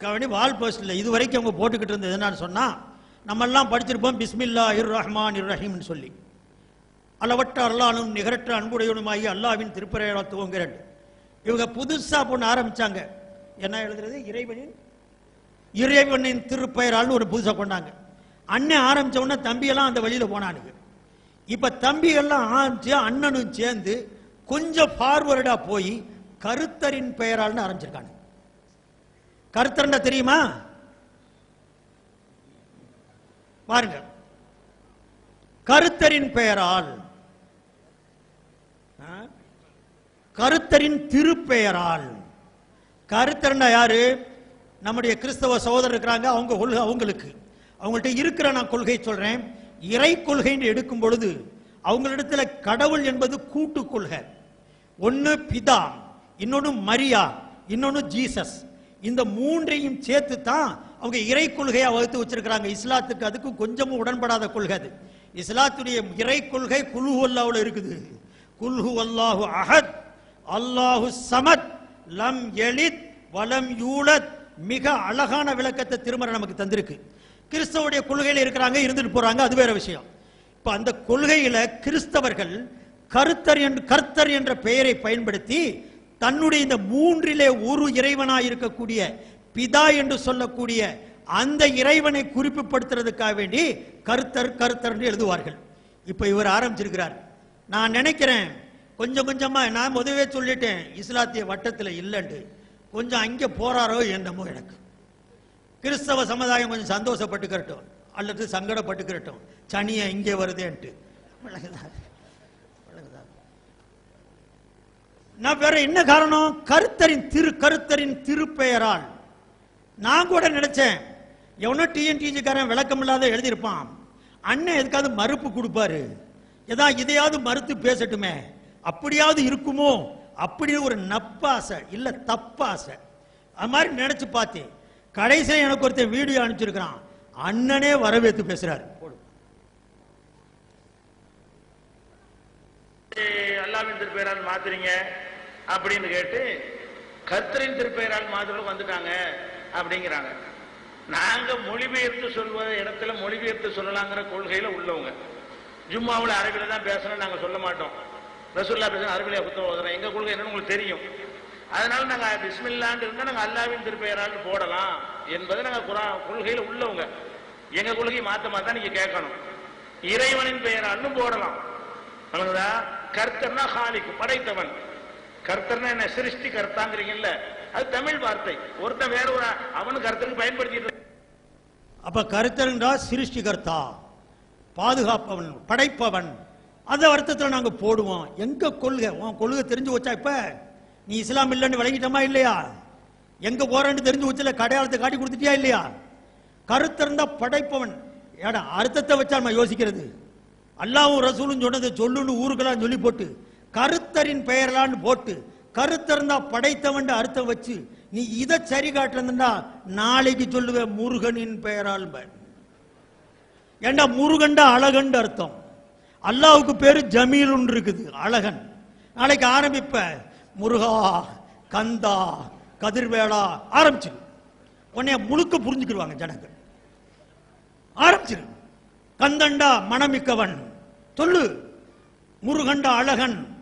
கவனி வால் போஸ்டில் இது வரைக்கும் அவங்க போட்டுக்கிட்டு இருந்தது என்னன்னு சொன்னால் நம்மெல்லாம் படிச்சிருப்போம் பிஸ்மில்லா இர் ரஹ்மான் இர் ரஹீம்னு சொல்லி. அளவற்ற அல்லானும் நிகரற்ற அன்புடையவனுமாகி அல்லாவின் திருப்பறையாள துவங்கிறன் இவங்க புதுசாக பொண்ணு ஆரம்பிச்சாங்க. என்ன எழுதுறது? இறைவனின் இறைவனின் திருப்பெயரால்னு ஒரு புதுசாக கொண்டாங்க. அண்ணன் ஆரம்பித்த உடனே தம்பியெல்லாம் அந்த வழியில் போனானுங்க. இப்போ தம்பியெல்லாம் ஆரம்பிச்சு அண்ணனும் சேர்ந்து கொஞ்சம் ஃபார்வர்டாக போய் கருத்தரின் பெயரால்னு ஆரம்பிச்சிருக்கானு கருத்தரண்டா தெரியுமா? பாருங்க. கருத்தரின் பெயரால் கருத்தரின் திருப்பெயரால். கருத்தரண்டா யாரு? நம்முடைய கிறிஸ்தவ சகோதரர் இருக்கிறாங்க அவங்க கொள்கை அவங்களுக்கு. அவங்கள்ட்ட இருக்கிற நான் கொள்கை சொல்றேன். இறை கொள்கைன்னு எடுக்கும் பொழுது அவங்களிடத்துல கடவுள் என்பது கூட்டு கொள்கை. ஒன்னு பிதா இன்னொன்னு மரியா இன்னொன்னு ஜீசஸ். இந்த மூன்றையும் சேர்த்து தான் அவங்க இறை கொள்கையா வகுத்து வச்சிருக்கிறாங்க. இஸ்லாத்துக்கு அதுக்கும் கொஞ்சமும் உடன்படாத கொள்கை அது. இஸ்லாத்துடைய இறை கொள்கை குல்ஹு அல்லாவில் இருக்குது. குல்ஹு அல்லாஹு அஹத் அல்லாஹு சமத் லம் எலித் வலம் யூலத். மிக அழகான விளக்கத்தை திருமறை நமக்கு தந்திருக்கு. கிறிஸ்தவுடைய கொள்கையில இருக்கிறாங்க இருந்துட்டு போறாங்க அது வேற விஷயம். இப்ப அந்த கொள்கையில கிறிஸ்தவர்கள் கருத்தர் என்று கர்த்தர் என்ற பெயரை பயன்படுத்தி தன்னுடைய இந்த மூன்றிலே ஒரு இறைவனாய் இருக்கக்கூடிய பிதா என்று சொல்லக்கூடிய அந்த இறைவனை குறிப்புப்படுத்துறதுக்காக வேண்டி கருத்தர் கருத்தர் என்று எழுதுவார்கள். இப்ப இவர் ஆரம்பிச்சிருக்கிறார். நான் நினைக்கிறேன் கொஞ்சம் கொஞ்சமா நான் முதவே சொல்லிட்டேன் இஸ்லாத்திய வட்டத்தில் இல்லைன்ட்டு கொஞ்சம் அங்கே போறாரோ என்னமோ எனக்கு. கிறிஸ்தவ சமுதாயம் கொஞ்சம் சந்தோஷப்பட்டுக்கிறட்டும் அல்லது சங்கடப்பட்டுக்கிறட்டும் சனியை இங்கே வருதேன்ட்டு. நான் வேற என்ன காரணம்? கருத்தரின் திரு கருத்தரின் திருப்பெயரால். நான் கூட நினைச்சேன். எவனோ டிஎன்டிஜிக்காரன் விளக்கம் இல்லாத எழுதியிருப்பான். அண்ணன் எதுக்காவது மறுப்பு கொடுப்பாரு. ஏதா இதையாவது மறுத்து பேசட்டுமே. அப்படியாவது இருக்குமோ? அப்படின்னு ஒரு நப்பாசை இல்ல தப்பாசை. அது மாதிரி நினைச்சு பார்த்தேன். கடைசியில் எனக்கு ஒருத்தன் வீடியோ அனுப்பிச்சிருக்கிறான். அண்ணனே வரவேற்று பேசுறாரு. அல்லாவின் மாத்துறீங்க. அப்படின்னு கேட்டு கர்த்தரின் திருப்பெயரால் மாத்துறவங்க வந்துட்டாங்க அப்படிங்கிறாங்க. நாங்க மொழிபெயர்த்து சொல்வ இடத்துல மொழிபெயர்த்து சொல்லலாங்கிற கொள்கையில உள்ளவங்க. ஜும்மாவில் அரபில தான் பேசணும் நாங்க சொல்ல மாட்டோம். ரசூல்லா பேசணும் அரபில புத்தகம் ஓதுறோம் எங்க கொள்கை என்னன்னு உங்களுக்கு தெரியும். அதனால நாங்க பிஸ்மில்லான்னு இருந்தா நாங்க அல்லாவின் திருப்பெயரால் போடலாம் என்பது நாங்க குரா- கொள்கையில உள்ளவங்க. எங்க கொள்கையை மாத்த மாத்தா நீங்க கேட்கணும். இறைவனின் பெயராலும் போடலாம். வணங்குதா கர்த்தர்னா ஹாலிக் படைத்தவன். கர்த்தர்னா என்ன? சிருஷ்டி கர்த்தாங்கிறீங்கல்ல அது தமிழ் வார்த்தை. ஒருத்தன் வேற ஒரு அவனு கர்த்தருக்கு பயன்படுத்திட்டு அப்ப கருத்தருன்றா சிருஷ்டிகர்த்தா. பாதுகாப்பவன் படைப்பவன். அந்த அர்த்தத்தில் நாங்க போடுவோம். எங்க கொள்கை? உன் கொள்கை தெரிஞ்சு வச்சா இப்ப? நீ இஸ்லாம் இல்லைன்னு விளங்கிட்டோமா இல்லையா? எங்க போறேன்னு தெரிஞ்சு வச்சல கடையாளத்தை காட்டி கொடுத்துட்டியா இல்லையா? கருத்திருந்தா படைப்பவன். ஏடா அர்த்தத்தை வச்சா நம்ம யோசிக்கிறது. அல்லாவும் ரசூலும் சொன்னதை சொல்லுன்னு ஊருக்கெல்லாம் சொல்லி போட்டு கருத்தரின் பெயர்லான்னு போட்டு கருத்தருந்தா படைத்தவன் அர்த்தம் வச்சு நீ இதை சரி காட்டுறதுன்னா நாளைக்கு சொல்லுவேன் முருகனின் பெயரால் ஏண்டா முருகன்டா அழகன் அர்த்தம். அல்லாவுக்கு பேரு ஜமீலுன்னு இருக்குது அழகன். நாளைக்கு ஆரம்பிப்ப முருகா கந்தா கதிர்வேளா ஆரம்பிச்சிரு. உன்னைய முழுக்க புரிஞ்சுக்கிடுவாங்க ஜனங்கள். ஆரம்பிச்சிரு. கந்தண்டா மனமிக்கவன். சொல்லு முருகண்டா அழகன்.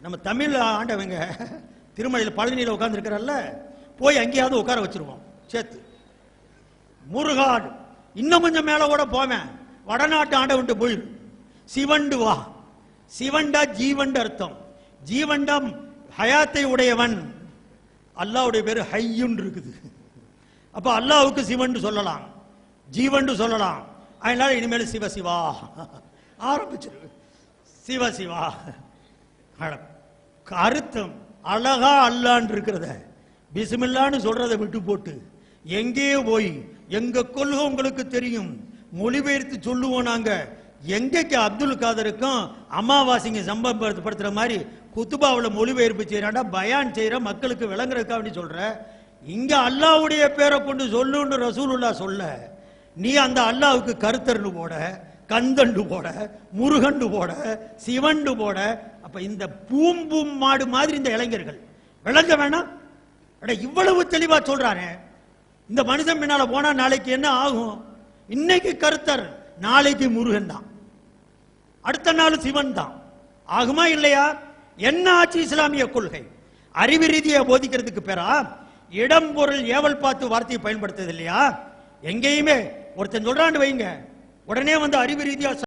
நம்ம தமிழ் ஆண்டவங்க திருமலையில் பழனியில் உட்காந்துருக்கிறல்ல போய் அங்கேயாவது உட்கார வச்சிருவோம். சேர்த்து முருகாடு இன்னும் கொஞ்சம் மேலே கூட போவேன். வடநாட்டு ஆண்டவன்ட்டு புல். சிவண்டு வா. சிவண்டா ஜீவண்டு அர்த்தம். ஜீவண்டம் ஹயாத்தை உடையவன். அல்லாவுடைய பேர் ஹையுன்னு இருக்குது. அப்போ அல்லாவுக்கு சிவன் சொல்லலாம். ஜீவன் சொல்லலாம். அதனால இனிமேல் சிவசிவா. ஆரம்பிச்சிரு. சிவசிவா. அர்த்தம் அழகா அல்லான் இருக்கிறத பிசுமில்லான்னு சொல்றதை விட்டு போட்டு எங்கேயோ போய் எங்க கொள்கை உங்களுக்கு தெரியும் மொழிபெயர்த்து சொல்லுவோம் நாங்க. எங்கேக்கு அப்துல் காதருக்கும் அமாவாசைங்க சம்பவப்படுத்துற மாதிரி குத்துபாவில் மொழிபெயர்ப்பு செய்யறாண்டா பயான் செய்யற மக்களுக்கு விளங்குறதுக்காக வேண்டி சொல்ற. இங்க அல்லாவுடைய பேரை கொண்டு சொல்லுன்னு ரசூலுல்லா சொல்ல நீ அந்த அல்லாவுக்கு கருத்தர்னு போட கந்தண்டு போட முருகண்டு போட சிவண்டு போட அப்ப இந்த பூம்பூம் மாடு மாதிரி இந்த இளைஞர்கள். விளங்க வேணாம். அட இவ்வளவு தெளிவா சொல்றாரு. இந்த மனுஷன் பின்னால போனா நாளைக்கு என்ன ஆகும்? இன்னைக்கு கருத்தர் நாளைக்கு முருகன் தான். அடுத்த நாள் சிவன் தான். ஆகுமா இல்லையா? என்ன ஆச்சு இஸ்லாமிய கொள்கை? அறிவு ரீதியை போதிக்கிறதுக்கு பேரா? இடம் பொருள் ஏவல் பார்த்து வார்த்தையை பயன்படுத்துறது இல்லையா? எங்கேயுமே. ஒருத்தன் சொல்றான்னு வைங்க. உடனே வந்து அறிவு ரீதியா